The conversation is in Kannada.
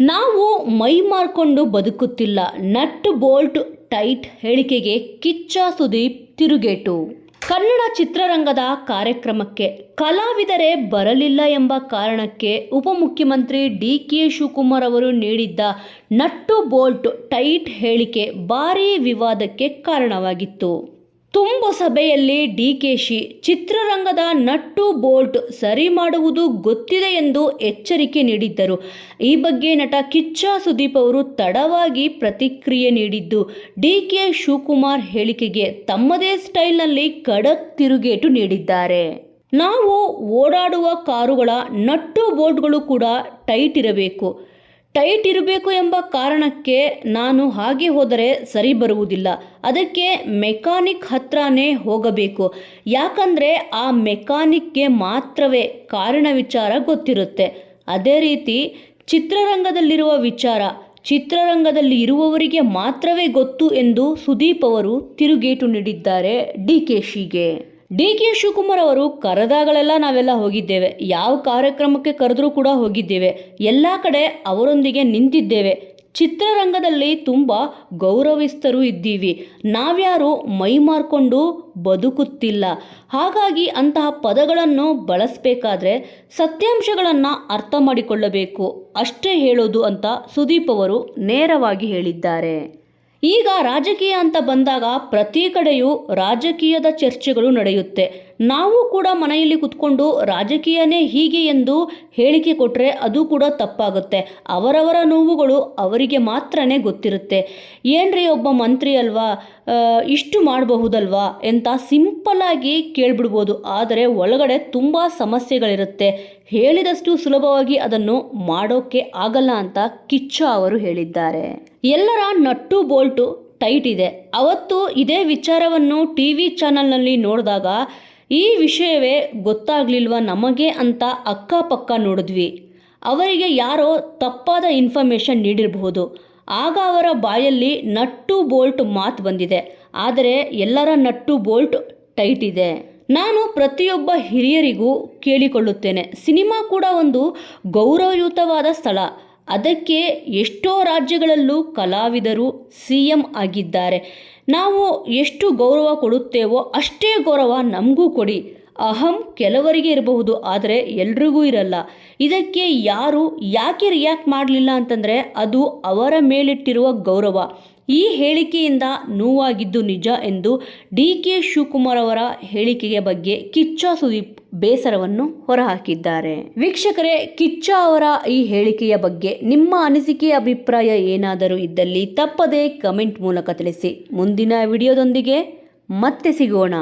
ನಾವು ಮೈ ಮಾರ್ಕೊಂಡು ಬದುಕುತ್ತಿಲ್ಲ. ನಟ್ ಬೋಲ್ಟ್ ಟೈಟ್ ಹೇಳಿಕೆಗೆ ಕಿಚ್ಚ ಸುದೀಪ್ ತಿರುಗೇಟು. ಕನ್ನಡ ಚಿತ್ರರಂಗದ ಕಾರ್ಯಕ್ರಮಕ್ಕೆ ಕಲಾವಿದರೇ ಬರಲಿಲ್ಲ ಎಂಬ ಕಾರಣಕ್ಕೆ ಉಪಮುಖ್ಯಮಂತ್ರಿ ಡಿ ಕೆ ಶಿವಕುಮಾರ್ ಅವರು ನೀಡಿದ್ದ ನಟ್ಟು ಬೋಲ್ಟ್ ಟೈಟ್ ಹೇಳಿಕೆ ಭಾರೀ ವಿವಾದಕ್ಕೆ ಕಾರಣವಾಗಿತ್ತು. ತುಂಬ ಸಭೆಯಲ್ಲಿ ಡಿಕೆಶಿ ಚಿತ್ರರಂಗದ ನಟ್ಟು ಬೋಲ್ಟ್ ಸರಿ ಮಾಡುವುದು ಗೊತ್ತಿದೆ ಎಂದು ಎಚ್ಚರಿಕೆ ನೀಡಿದ್ದರು. ಈ ಬಗ್ಗೆ ನಟ ಕಿಚ್ಚ ಸುದೀಪ್ ಅವರು ತಡವಾಗಿ ಪ್ರತಿಕ್ರಿಯೆ ನೀಡಿದ್ದು, ಡಿ ಕೆ ಶಿವಕುಮಾರ್ ಹೇಳಿಕೆಗೆ ತಮ್ಮದೇ ಸ್ಟೈಲ್ನಲ್ಲಿ ಖಡಕ್ ತಿರುಗೇಟು ನೀಡಿದ್ದಾರೆ. ನಾವು ಓಡಾಡುವ ಕಾರುಗಳ ನಟ್ಟು ಬೋಲ್ಟ್ಗಳು ಕೂಡ ಟೈಟ್ ಇರಬೇಕು. ಟೈಟ್ ಇರಬೇಕು ಎಂಬ ಕಾರಣಕ್ಕೆ ನಾನು ಹಾಗೆ ಹೋದರೆ ಸರಿ ಬರುವುದಿಲ್ಲ. ಅದಕ್ಕೆ ಮೆಕ್ಯಾನಿಕ್ ಹತ್ರನೇ ಹೋಗಬೇಕು. ಯಾಕಂದರೆ ಆ ಮೆಕ್ಯಾನಿಕ್ಗೆ ಮಾತ್ರವೇ ಕಾರಣ ವಿಚಾರ ಗೊತ್ತಿರುತ್ತೆ. ಅದೇ ರೀತಿ ಚಿತ್ರರಂಗದಲ್ಲಿರುವ ವಿಚಾರ, ಚಿತ್ರರಂಗದಲ್ಲಿ ಇರುವವರಿಗೆ ಮಾತ್ರವೇ ಗೊತ್ತು ಎಂದು ಸುದೀಪ್ ಅವರು ತಿರುಗೇಟು ನೀಡಿದ್ದಾರೆ ಡಿ ಕೆ ಶಿಗೆ. ಡಿ ಕೆ ಶಿವಕುಮಾರ್ ಅವರು ಕರೆದಾಗಲೆಲ್ಲ ನಾವೆಲ್ಲ ಹೋಗಿದ್ದೇವೆ. ಯಾವ ಕಾರ್ಯಕ್ರಮಕ್ಕೆ ಕರೆದರೂ ಕೂಡ ಹೋಗಿದ್ದೇವೆ. ಎಲ್ಲ ಕಡೆ ಅವರೊಂದಿಗೆ ನಿಂತಿದ್ದೇವೆ. ಚಿತ್ರರಂಗದಲ್ಲಿ ತುಂಬ ಗೌರವಿಸ್ತರು ಇದ್ದೀವಿ. ನಾವ್ಯಾರು ಮೈ ಮಾರ್ಕೊಂಡು ಬದುಕುತ್ತಿಲ್ಲ. ಹಾಗಾಗಿ ಅಂತಹ ಪದಗಳನ್ನು ಬಳಸಬೇಕಾದ್ರೆ ಸತ್ಯಾಂಶಗಳನ್ನು ಅರ್ಥ ಮಾಡಿಕೊಳ್ಳಬೇಕು. ಅಷ್ಟೇ ಹೇಳೋದು ಅಂತ ಸುದೀಪ್ ಅವರು ನೇರವಾಗಿ ಹೇಳಿದ್ದಾರೆ. ಈಗ ರಾಜಕೀಯ ಅಂತ ಬಂದಾಗ ಪ್ರತಿ ಕಡೆಯೂ ರಾಜಕೀಯದ ಚರ್ಚೆಗಳು ನಡೆಯುತ್ತೆ. ನಾವು ಕೂಡ ಮನೆಯಲ್ಲಿ ಕುತ್ಕೊಂಡು ರಾಜಕೀಯನೇ ಹೀಗೆ ಎಂದು ಹೇಳಿಕೆ ಕೊಟ್ಟರೆ ಅದು ಕೂಡ ತಪ್ಪಾಗುತ್ತೆ. ಅವರವರ ನೋವುಗಳು ಅವರಿಗೆ ಮಾತ್ರನೇ ಗೊತ್ತಿರುತ್ತೆ. ಏನ್ರಿ ಒಬ್ಬ ಮಂತ್ರಿ ಅಲ್ವಾ? ಇಷ್ಟು ಮಾಡಬಹುದಲ್ವಾ ಅಂತ ಸಿಂಪಲ್ಲಾಗಿ ಕೇಳಿಬಿಡ್ಬೋದು. ಆದರೆ ಒಳಗಡೆ ತುಂಬ ಸಮಸ್ಯೆಗಳಿರುತ್ತೆ. ಹೇಳಿದಷ್ಟು ಸುಲಭವಾಗಿ ಅದನ್ನು ಮಾಡೋಕ್ಕೆ ಆಗಲ್ಲ ಅಂತ ಕಿಚ್ಚ ಅವರು ಹೇಳಿದ್ದಾರೆ. ಎಲ್ಲರ ನಟ್ಟು ಬೋಲ್ಟು ಟೈಟ್ ಇದೆ. ಅವತ್ತು ಇದೇ ವಿಚಾರವನ್ನು ಟಿ ವಿ ಚಾನಲ್ನಲ್ಲಿ ನೋಡಿದಾಗ ಈ ವಿಷಯವೇ ಗೊತ್ತಾಗ್ಲಿಲ್ವಾ ನಮಗೆ ಅಂತ ಅಕ್ಕಪಕ್ಕ ನೋಡಿದ್ವಿ. ಅವರಿಗೆ ಯಾರೋ ತಪ್ಪಾದ ಇನ್ಫಾರ್ಮೇಷನ್ ನೀಡಿರಬಹುದು. ಆಗ ಅವರ ಬಾಯಲ್ಲಿ ನಟ್ಟು ಬೋಲ್ಟ್ ಮಾತು ಬಂದಿದೆ. ಆದರೆ ಎಲ್ಲರ ನಟ್ಟು ಬೋಲ್ಟ್ ಟೈಟ್ ಇದೆ. ನಾನು ಪ್ರತಿಯೊಬ್ಬ ಹಿರಿಯರಿಗೂ ಕೇಳಿಕೊಳ್ಳುತ್ತೇನೆ. ಸಿನಿಮಾ ಕೂಡ ಒಂದು ಗೌರವಯುತವಾದ ಸ್ಥಳ. ಅದಕ್ಕೆ ಎಷ್ಟೋ ರಾಜ್ಯಗಳಲ್ಲೂ ಕಲಾವಿದರು ಸಿ ಎಂ ಆಗಿದ್ದಾರೆ. ನಾವು ಎಷ್ಟು ಗೌರವ ಕೊಡುತ್ತೇವೋ ಅಷ್ಟೇ ಗೌರವ ನಮಗೂ ಕೊಡಿ. ಅಹಂ ಕೆಲವರಿಗೆ ಇರಬಹುದು, ಆದರೆ ಎಲ್ರಿಗೂ ಇರಲ್ಲ. ಇದಕ್ಕೆ ಯಾರು ಯಾಕೆ ರಿಯಾಕ್ಟ್ ಮಾಡಲಿಲ್ಲ ಅಂತಂದರೆ ಅದು ಅವರ ಮೇಲಿಟ್ಟಿರುವ ಗೌರವ. ಈ ಹೇಳಿಕೆಯಿಂದ ನೋವಾಗಿದ್ದು ನಿಜ ಎಂದು ಡಿ ಕೆ ಶಿವಕುಮಾರ್ ಅವರ ಹೇಳಿಕೆಯ ಬಗ್ಗೆ ಕಿಚ್ಚ ಸುದೀಪ್ ಬೇಸರವನ್ನು ಹೊರಹಾಕಿದ್ದಾರೆ. ವೀಕ್ಷಕರೇ, ಕಿಚ್ಚ ಅವರ ಈ ಹೇಳಿಕೆಯ ಬಗ್ಗೆ ನಿಮ್ಮ ಅನಿಸಿಕೆ, ಅಭಿಪ್ರಾಯ ಏನಾದರೂ ಇದ್ದಲ್ಲಿ ತಪ್ಪದೇ ಕಮೆಂಟ್ ಮೂಲಕ ತಿಳಿಸಿ. ಮುಂದಿನ ವಿಡಿಯೋದೊಂದಿಗೆ ಮತ್ತೆ ಸಿಗೋಣ.